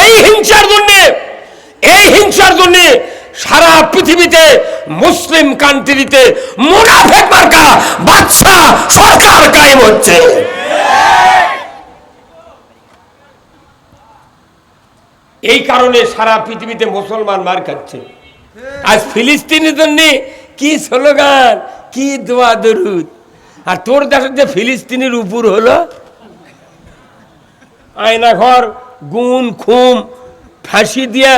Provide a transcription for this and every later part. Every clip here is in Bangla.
এই হিংসার জন্য, এই হিংসার জন্য সারা পৃথিবীতে মুসলিম কান্ট্রিতে মুনাফেক মার্কা বাচ্চা সরকার কায়েম হচ্ছে। এই কারণে সারা পৃথিবীতে মুসলমান মার খাচ্ছে। আজ ফিলিস্তিনের জন্য কি স্লোগান, কি দোয়া দরুদ। আর তোর দেশের যে ফিলিস্তিনের উপর হলো আয়না ঘর গুণ, খুম, ফাঁসি দিয়ে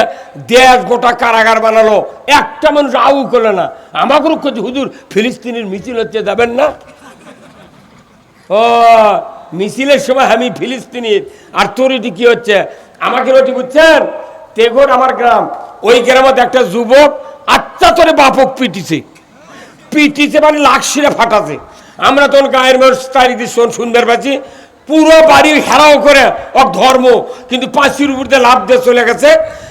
দেশ গোটা কারাগার বানালো। একটা মানুষ আউ করল না। আমাকে করছে হুজুর, ফিলিস্তিনের মিছিল হচ্ছে, যাবেন না? ও, মিছিলের সময় আমি ফিলিস্তিনির আর তোর এটি কি হচ্ছে? আমাকে ওটি বুঝছেন? তেঘর আমার গ্রাম। ওই গ্রামত একটা যুবক আচ্ছা তোরে বাপক পিটিছে। পিটিছে মানে লাকশিরে ফাটাছে। আমরা তখন গায়ের মানুষ তারিখে শোন, সুন্দর পাচ্ছি। পুরো বাড়ি হেরাও করে অক ধর্ম। কিন্তু পাঁচির উপর দিয়ে লাভ দিয়ে চলে গেছে।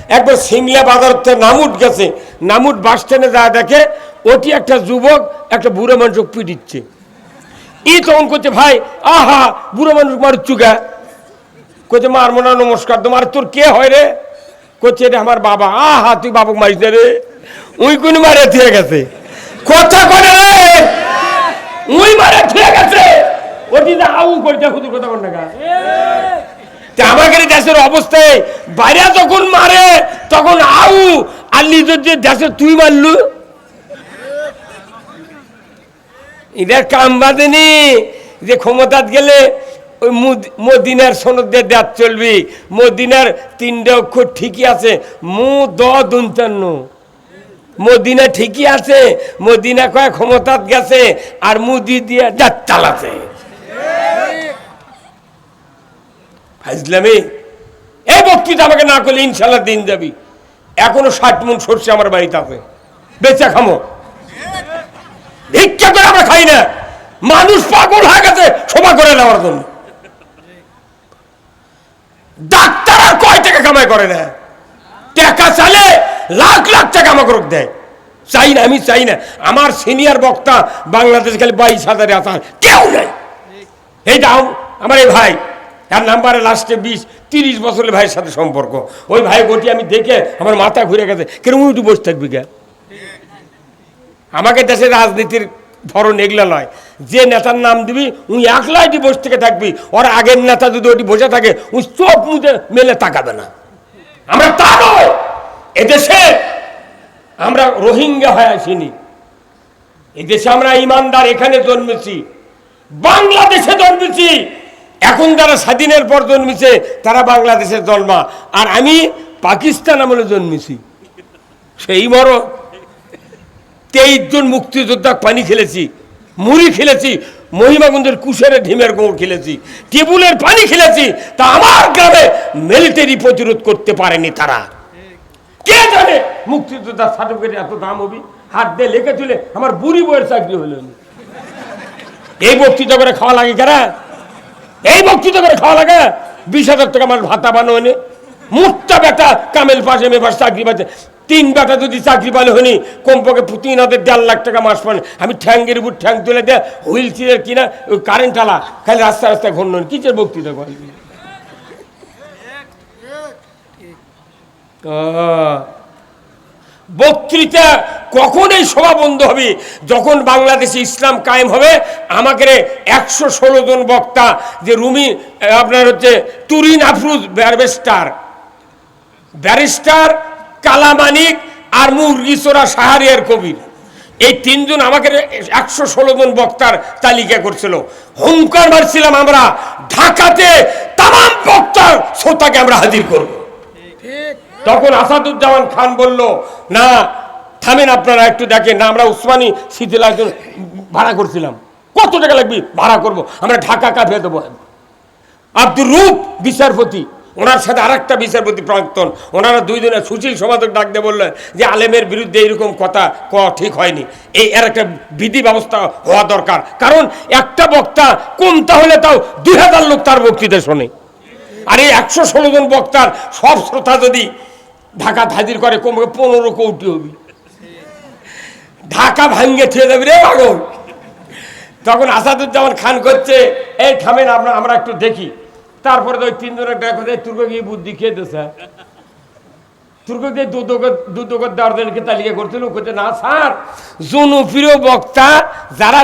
একবার সিমলা বাজার নামুট গেছে। নামুট বাস স্ট্যান্ডে যা দেখে, ওটি একটা যুবক, একটা বুড়ো মানুষ পিটিচ্ছে। ই তখন করছে ভাই, আহা, বুড়ো মানুষ মার চুগা করছে মারমো না নমস্কার। তোমার তোর কে হয় রে? করছে রে আমার বাবা। আহা, তুই বাবুক মারিস রে। উই কোন মারে থিয়ে গেছে। কথা করে রে। উই মারে থিয়ে গেছে। ওটি দেশের অবস্থায় বাইরে যখন মারে, তখন আউ, আর নিজের যে দেশে তুই মারলু। এদের কাম বাঁধেনি যে ক্ষমতাত গেলে ওই মুদ- মদিনার সনদ দিয়ে দেয়াত চলবি। মদিনার তিনটে অক্ষর ঠিকই আছে, মু, দ দুন্তান্ন মদিনা ঠিকই আছে, মদিনা কয় ক্ষমতাত গেছে, আর মুদি দিয়ে দাঁত চালাছে। ফাইজলামি এই বক্তৃতা আমাকে না করলে ইনশাল্লাহ দিন যাবি। এখনও ষাট মন সর্ষে আমার বাড়িতে আছে। বেচা খামো। ভিক্ষা করে আমরা খাই না। মানুষ পাগল হয়ে গেছে সভা করে নেওয়ার জন্য। ডাক্তার আর কয় টাকা কামাই করে না? টাকা চালে লাখ লাখ টাকা আমাকে রোগ দেয়। চাই না, আমি চাই না। আমার সিনিয়র বক্তা বাংলাদেশ খালি বাইশ হাজারে আসার। কেউ নাই। এই দাও, আমার এই ভাই। তার নাম্বারে লাস্টে বিশ, তিরিশ বছরের ভাইয়ের সাথে সম্পর্ক। ওই ভাই গোটি আমি দেখে আমার মাথা ঘুরে গেছে। কেন উঠে বসে থাকবি কে? আমাকে দেশের রাজনীতির ধরন এগুলো নয় যে নেতার নাম দিবি, উনি একলা এটি বসে থেকে থাকবি। ওর আগের নেতা যদি ওটি বসে থাকে, উনি চোখ মুখে মেলে তাকাবে না। আমরা তা নয়। এদেশে আমরা রোহিঙ্গা হয়ে আসিনি। এদেশে আমরা ইমানদার এখানে জন্মেছি। বাংলাদেশে জন্মেছি। এখন যারা স্বাধীনের পর জন্মেছে, তারা বাংলাদেশের জন্মা। আর আমি পাকিস্তান আমলে জন্মেছি। সেই মরণ তেইশ জন মুক্তিযোদ্ধা পানি খেলেছি, মুড়ি খেলেছি, মহিমাগঞ্জের কুশের ঢিমের গোড় খেলেছি, টেবুলের পানি খেলেছি, তা আমার গ্রামে মিলিটারি প্রতিরোধ করতে পারেনি তারা। কে জানে মুক্তিযোদ্ধার সার্টিফিকেট এত দাম হবি? হাত দিয়ে লেখে তুলে আমার বুড়ি বইয়ের চাকরি হলো। এই বক্তৃতা করে খাওয়া লাগে কারা এই বক্তৃতা করে খাওয়া লাগে। বিশ হাজার টাকা আমার ভাতা বানো এনে মুখটা বেটা কামেল পাশে মেপাশ চাকরি পাচ্ছে। তিন বেটা যদি চাকরি পালে হনি কমপক্ষে তিন হাজার দেড় লাখ টাকা মাস পান। আমি ঠ্যাঙ্গের উপর ঠ্যাং তুলে দেয়, হুইল চেয়ার কিনা কারেন্ট আলা খালি রাস্তা রাস্তায় ঘন্ন কিসের বক্তৃতা করে বক্তৃতা কখন এই সভা বন্ধ হবে? যখন বাংলাদেশে ইসলাম কায়েম হবে আমাকে একশো ষোলো জন বক্তা যে রুমি আপনার হচ্ছে তুরিন আফরুজ ব্যারিস্টার ব্যারিস্টার কালামানিক আর মুরগিচোরা সাহারিয়ার কবির। এই তিনজন আমাকে একশো ষোলো জন বক্তার তালিকা করছিল। হুঙ্কার মারছিলাম আমরা। ঢাকাতে তাম বক্তার শ্রোতাকে আমরা হাজির করব। তখন আসাদুজ্জামান খান বলল না থামেন আপনারা একটু দেখেন না আমরা উসমানী শীতল একজন ভাড়া করছিলাম। কত টাকা লাগবে? ভাড়া করব। আমরা ঢাকা কাঁপিয়ে দেবো। আব্দুর রূপ বিচারপতি, ওনার সাথে আরেকটা বিচারপতি প্রাক্তন, ওনারা দুই দিনের সুশীল সমাজক ডাক দিয়ে বললেন যে, আলেমের বিরুদ্ধে এইরকম কথা ক, ঠিক হয়নি। এই এর একটা বিধি ব্যবস্থা হওয়া দরকার। কারণ একটা বক্তা কম তাহলে তাও দুই হাজার লোক তার বক্তৃতা শোনে। আর এই একশো ষোলো জন বক্তার সব শ্রোতা যদি ঢাকা হাজির করে কমকে পনেরো কৌটি হবি। ঢাকা ভাঙ্গে থিয়ে যাবি রে পাগল। তখন আসাদুজ্জামান খান করছে, এই থামেন, আমরা আমরা একটু দেখি। তারপরে ওই তিনজনের ডাক তুর্ক গিয়ে বুদ্ধি খেয়ে দিয়েছে তালিকা করছিল? করছে না বক্তা, যারা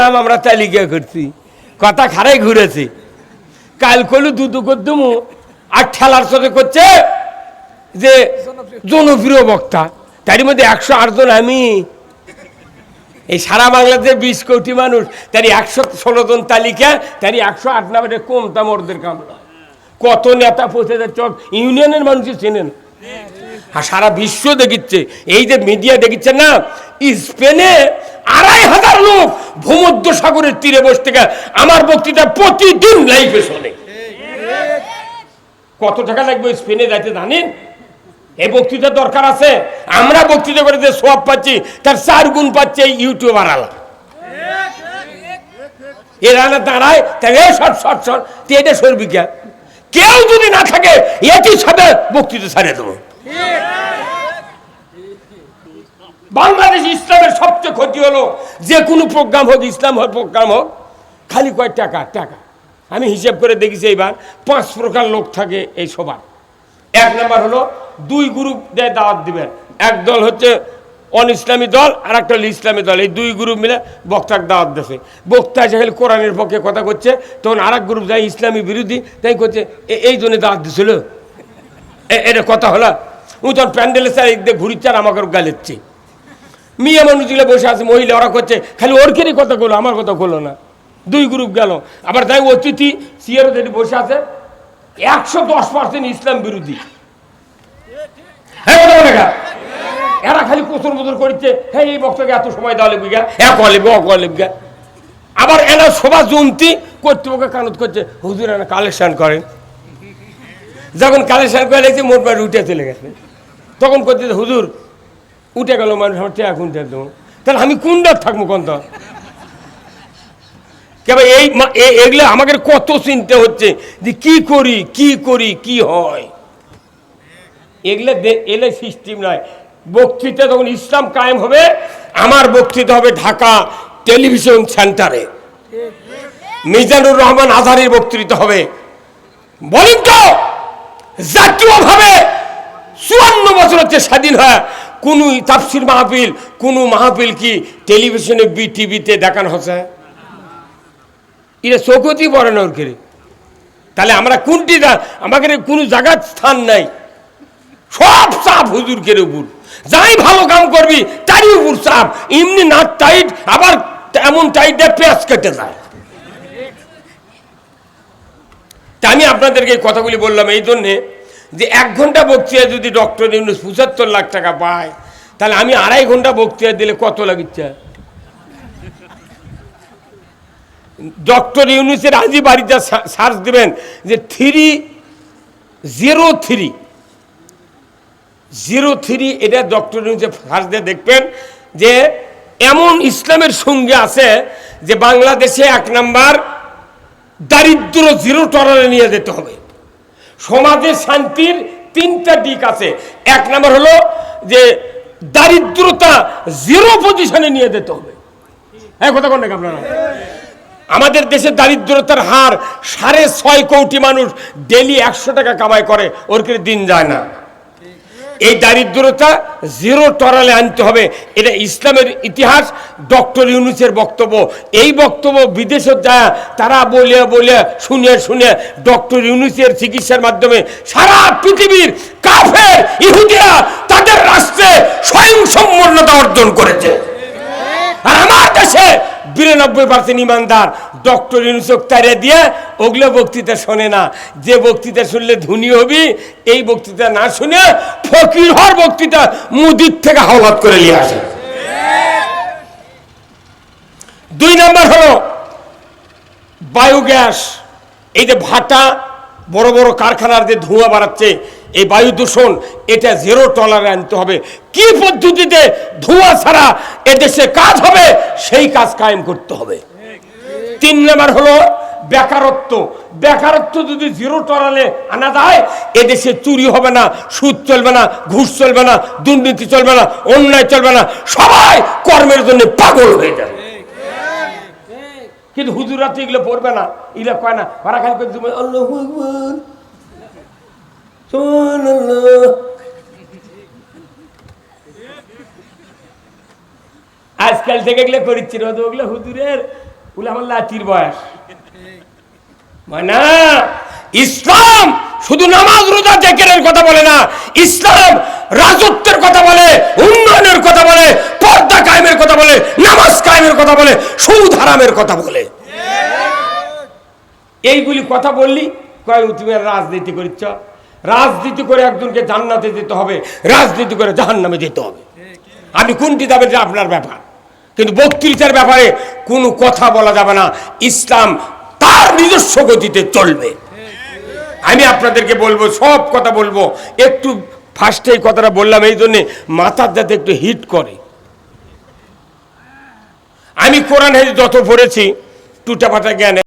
নাম আমরা তালিকা করছি। কথা ঘুরেছে। কাল কলু আর ঠেলার করছে যে জনপ্রিয় বক্তা। তারই মধ্যে একশো আটজন আমি এই সারা বাংলাদেশে বিশ কোটি মানুষ তারই একশো ষোলো জন তালিকা তারই একশো আট নাম্বারে কমতাম ওদের কামড়া। কত নেতা পৌঁছে যাচ্ছে ইউনিয়নের মানুষই চেনেন। আর সারা বিশ্ব দেখিচ্ছে, এই যে মিডিয়া দেখিচ্ছে না, স্পেনে আড়াই হাজার লোক ভূমধ্য সাগরের তীরে বসে থেকে আমার বক্তৃতা প্রতিদিন লাইফে শোনে। কত টাকা লাগবে স্পেনে যাইতে জানেন? এই বক্তৃতা দরকার আছে। আমরা বক্তৃতা করে যে সব পাচ্ছি, তার চার গুণ পাচ্ছে এই ইউটিউবার আলা এরা দাঁড়ায় তাহলে শর্ট শর্ট তুই এটা সরবি কেউ যদি না থাকে, একই সাথে বক্তৃতা ছাড়িয়ে দেবো। বাংলাদেশ ইসলামের সবচেয়ে ক্ষতি হলো, যে কোনো প্রোগ্রাম হোক, ইসলাম হোক, প্রোগ্রাম হোক, খালি কয় টাকা টাকা। আমি হিসেব করে দেখেছি এইবার, পাঁচ প্রকার লোক থাকে এই সবার। এক নাম্বার হলো দুই গ্রুপ দেয় দাওয়াত দিবেন। এক দল হচ্ছে অন ইসলামী দল আর একটা হলো ইসলামী দল। এই দুই গ্রুপ মিলে বক্তার দাওয়াত দেছে। বক্তা যেখানে কোরআনের পক্ষে কথা করছে তখন আর গ্রুপ যায় ইসলামী বিরোধী, তাই করছে "এ- এই জন্য দাওয়াত দিছিল? এটা কথা হলো। ও তখন প্যান্ডেলে স্যার এক দিয়ে ঘুরিচ্ছে আর আমাকে গালেচ্ছে মেয়ে মানুষগুলো বসে আছে, মহিলা ওরা করছে, খালি ওর কেরই কথা করল আমার কথা করল না। দুই গ্রুপ গেল। আবার তাই অতিথি সিয়ারও যেটি বসে আছে একশো দশ পার্সেন্ট ইসলাম বিরোধী। হ্যাঁ। এরা খালি কোসর বদল করছে হ্যাঁ এই বক্তাকে এত সময় দেওয়া লিখবি গা এক লিখবে অক লিখবে আবার এরা সভা জমতি কর্তৃপক্ষ কানত করছে হুজুর এরা কালেকশন করে যখন কালেকশন করে লেগেছে মোট মার উঠে চলে গেছে। তখন করছে হুজুর উঠে গেল মানুষ আমার টেয়া কোনটা দেবো। তাহলে আমি কোনটা থাকব কোন এই এগুলো আমাকে কত চিনতে হচ্ছে যে কি করি কি করি, কি হয়? এগুলো এলে সিস্টেম নয় বক্তৃতা যখন ইসলাম কায়েম হবে, আমার বক্তৃতা হবে ঢাকা টেলিভিশন সেন্টারে। মিজানুর রহমান আজহারির বক্তৃতা হবে। বলেন তো, জাতীয়ভাবে চুয়ান্ন বছর হচ্ছে স্বাধীন হয় কোন তাফসির মাহফিল, কোন মাহফিল কি টেলিভিশনে বি টিভিতে দেখানো হচ্ছে? এটা চৌকতি পড়ে না ওর করে। তাহলে আমরা কোনটি আমাদের কোনো জায়গার স্থান নাই। সব চাপ হুজুরকের উপর। যাই ভালো কাম করবি, তারই উপর চাপ এমনি নাক টাইট আবার এমন টাইট দেয় পেঁয়াজ কেটে যায়। তা আমি আপনাদেরকে এই কথাগুলি বললাম এই জন্যে যে এক ঘণ্টা বক্তৃতা যদি ডক্টর পঁচাত্তর লাখ টাকা পায়, তাহলে আমি আড়াই ঘণ্টা বক্তৃতা দিলে কত লাগিচ্ছে? ডক্টর ইউনুসের আজই বাড়িতে সার্চ দেবেন যে three zero three zero three এটা ডক্টর ইউনুসের সার্চ দিয়ে দেখবেন যে এমন ইসলামের সঙ্গে আছে যে বাংলাদেশে এক নাম্বার দারিদ্র জিরো টলারে নিয়ে যেতে হবে। সমাজে শান্তির তিনটা দিক আছে। এক নাম্বার হলো যে দারিদ্রতা জিরো পজিশনে নিয়ে যেতে হবে। হ্যাঁ কথা কোন আপনারা? আমাদের দেশে দারিদ্রতার হার সাড়ে ছয় কোটি মানুষ ডেলি একশো টাকা কামাই করে, ওর করে দিন যায় না? এই দারিদ্রতা জিরো টরালে আনতে হবে। এটা ইসলামের ইতিহাস, ডক্টর ইউনুসের বক্তব্য। এই বক্তব্য বিদেশে যা তারা বলে বলে শুনে শুনে ডক্টর ইউনুসের চিকিৎসার মাধ্যমে সারা পৃথিবীর কাফের, ইহুদিরা তাদের রাষ্ট্রে স্বয়ং সম্পূর্ণতা অর্জন করেছে। আর আমার দেশে বিরানব্বই পার্সেন্ট ইমানদার। ডক্টর ইউনুসক তারে দিয়ে ওগুলো বক্তৃতা শোনে না। যে বক্তৃতা শুনলে ধনী হবি, এই বক্তৃতা না শুনে ফকির হওয়ার বক্তৃতা মুদির থেকে হাওলাত করে নিয়ে আসে। দুই নম্বর হলো বায়োগ্যাস। এই যে ভাটা বড় বড় কারখানার যে ধোঁয়া বাড়াচ্ছে এই বায়ু দূষণ, এটা জিরো টলারে আনতে হবে। কি পদ্ধতিতে ধোঁয়া ছাড়া এদেশে কাজ হবে, সেই কাজ কায়েম করতে হবে। তিন নাম্বার হলো বেকারত্ব। বেকারত্ব যদি জিরো টলারে আনা যায়, এদেশে চুরি হবে না, সুদ চলবে না, ঘুষ চলবে না, দুর্নীতি চলবে না, অন্যায় চলবে না, সবাই কর্মের জন্য পাগল হয়ে যাবে। কিন্তু হুজুরা তো এগুলো পড়বে না, এগুলো কয় না ওরা খালি করে আজকাল থেকে এগুলো করিচ্ছি না তো ওগুলো হুজুরের ওগুলো আমার লাচির বয়স। মানে ইসলাম শুধু নামাজ রোজা জেকেরের কথা বলে না ইসলাম রাজত্বের কথা বলে উন্নয়নের কথা বলে পর্দা কায়েমের কথা বলে নামাজ কায়েমের কথা বলে সুদ হারামের কথা বলে। এইগুলি কথা বললি কয় তুমি রাজনীতি করিচ্ছ? রাজনীতি করে একজনকে জান্নাতে যেতে হবে, রাজনীতি করে জাহান্নামে যেতে হবে। আমি কোনটি যাবে যে আপনার ব্যাপার। কিন্তু বক্তৃতার ব্যাপারে কোনো কথা বলা যাবে না। ইসলাম তার নিজস্ব গতিতে চলবে। আমি আপনাদেরকে বলব, সব কথা বলব। একটু ফার্স্টে এই কথাটা বললাম, এই জন্যে মাথার যাতে একটু হিট করে। আমি কোরআন যত পড়েছি, টুটাপাটা জ্ঞানে